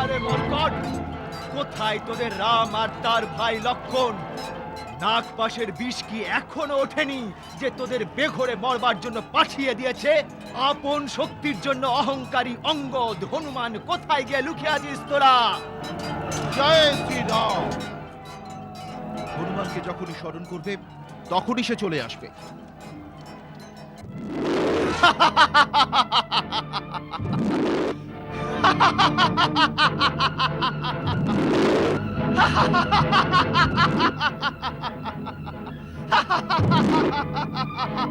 আরে মরকট কোথায় তোদের রাম আর তার ভাই লক্ষণ? বিষ কি এখনও ওঠেনি যে তোদের বেঘরে মরবার জন্য পাঠিয়ে দিয়েছে? আপন শক্তির জন্য অহংকারী অঙ্গদ, হনুমান, কোথায় গিয়ে লুকিয়ে আছিস তোরা? হনুমানকে যখনই স্মরণ করবে, তখনই সে চলে আসবে। ha ha ha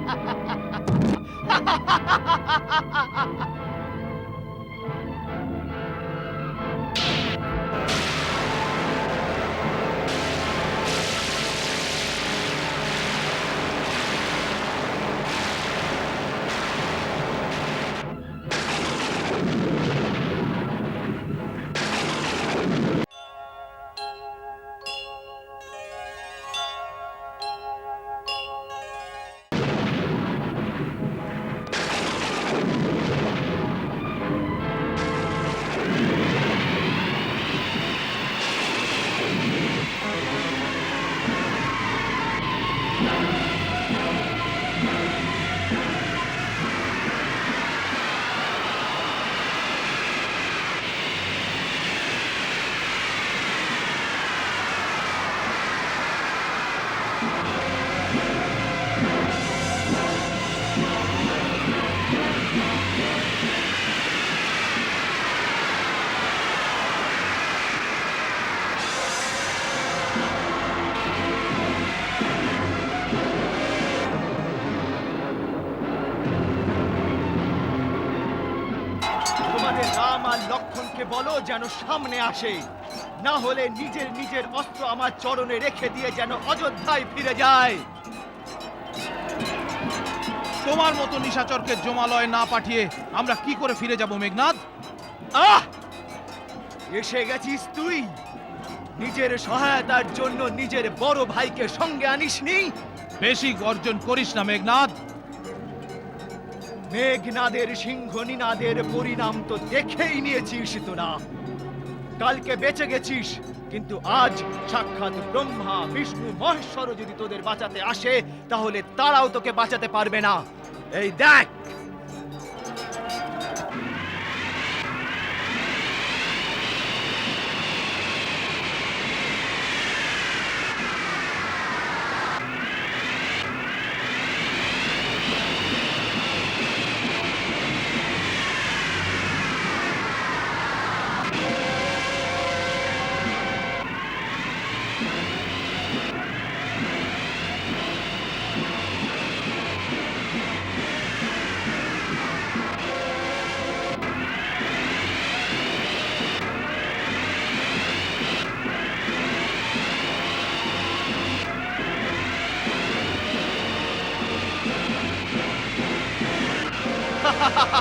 রাম আর লক্ষণকে বলো যেন সামনে আসে। না হলে নিজের নিজের অস্ত্র আমার চরণে রেখে দিয়ে যেন অযোধ্যায় ফিরে যায়। তোমার মতো নিশাচরকে জমালয় না পাঠিয়ে আমরা কি করে ফিরে যাব মেঘনাথ আহ! এসে গেছিস তুই। নিজের সহায়তার জন্য নিজের বড় ভাইকে সঙ্গে আনিসনি। বেশি গর্জন করিস না মেঘনাথ মেঘনাদের সিংহ নিনাদের পরিণাম তো দেখেই নিয়েছিস তোরা। কালকে বেঁচে গেছিস, কিন্তু আজ সাক্ষাৎ ব্রহ্মা, বিষ্ণু, মহেশ্বর যদি তোদের বাঁচাতে আসে, তাহলে তারাও তোকে বাঁচাতে পারবে না। এই দেখ! Ha ha ha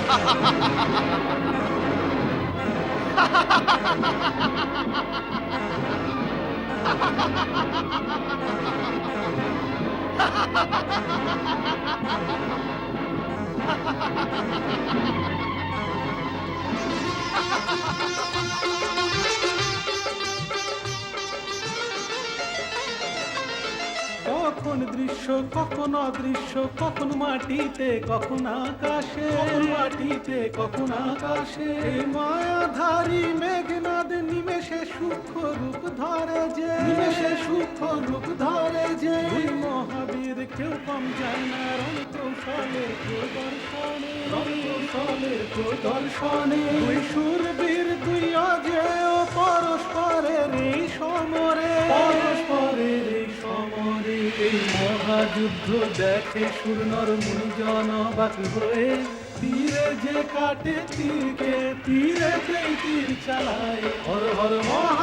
ha! কখন দৃশ্য কখন অদৃশ্য কখন মাটিতে কখন আকাশে? মাটিতে কখন আকাশে? মায়াধারী মেঘনাদ নিমেষে সূক্ষ্ম রূপ ধরে যে। নিমেষে সূক্ষ্ম রূপ ধরে যে। মহাবীর কেউ কম যায় না রণ কৌশলের প্রদর্শনে রণ কৌশলের প্রদর্শনে দুই সুরবীর দুই অজেয় মহাযুদ্ধ দেখে সুরনর মুনিজন বাক হয়ে, তীরে যে কাটে, তীরকে তীরে যে তীর চালায়। হর হর মহাদেব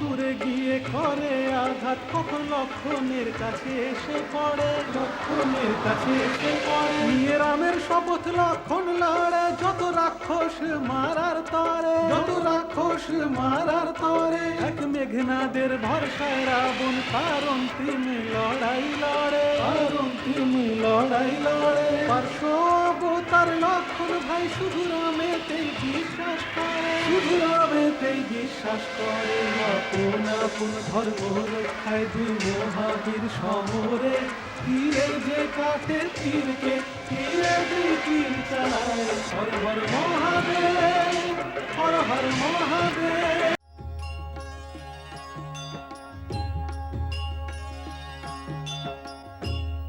দূরে গিয়ে করে আঘাত, কখন লক্ষণের কাছে এসে পড়ে? লক্ষণের কাছে এসে পড়ে। নিয়ে রামের শপথ লক্ষণ লড়ে, যত রাক্ষস মারার তরে, যত রাক্ষস মারার তরে, এক মেঘনাদের ভরসায় রাবণ তার অন্তিম লড়াই লড়ে তার অন্তিম লড়াই লড়ে। পার্শ্ব অবতার লক্ষণ ভাই, শুধু রামেতেই বিশ্বাস করে, শুধু রামেতেই বিশ্বাস করে। আপন ধর্ম রক্ষায় দুই মহাবীর সমরে। তীরে যে কাছে তীরকে, তীরে দুই তীর চালায় হর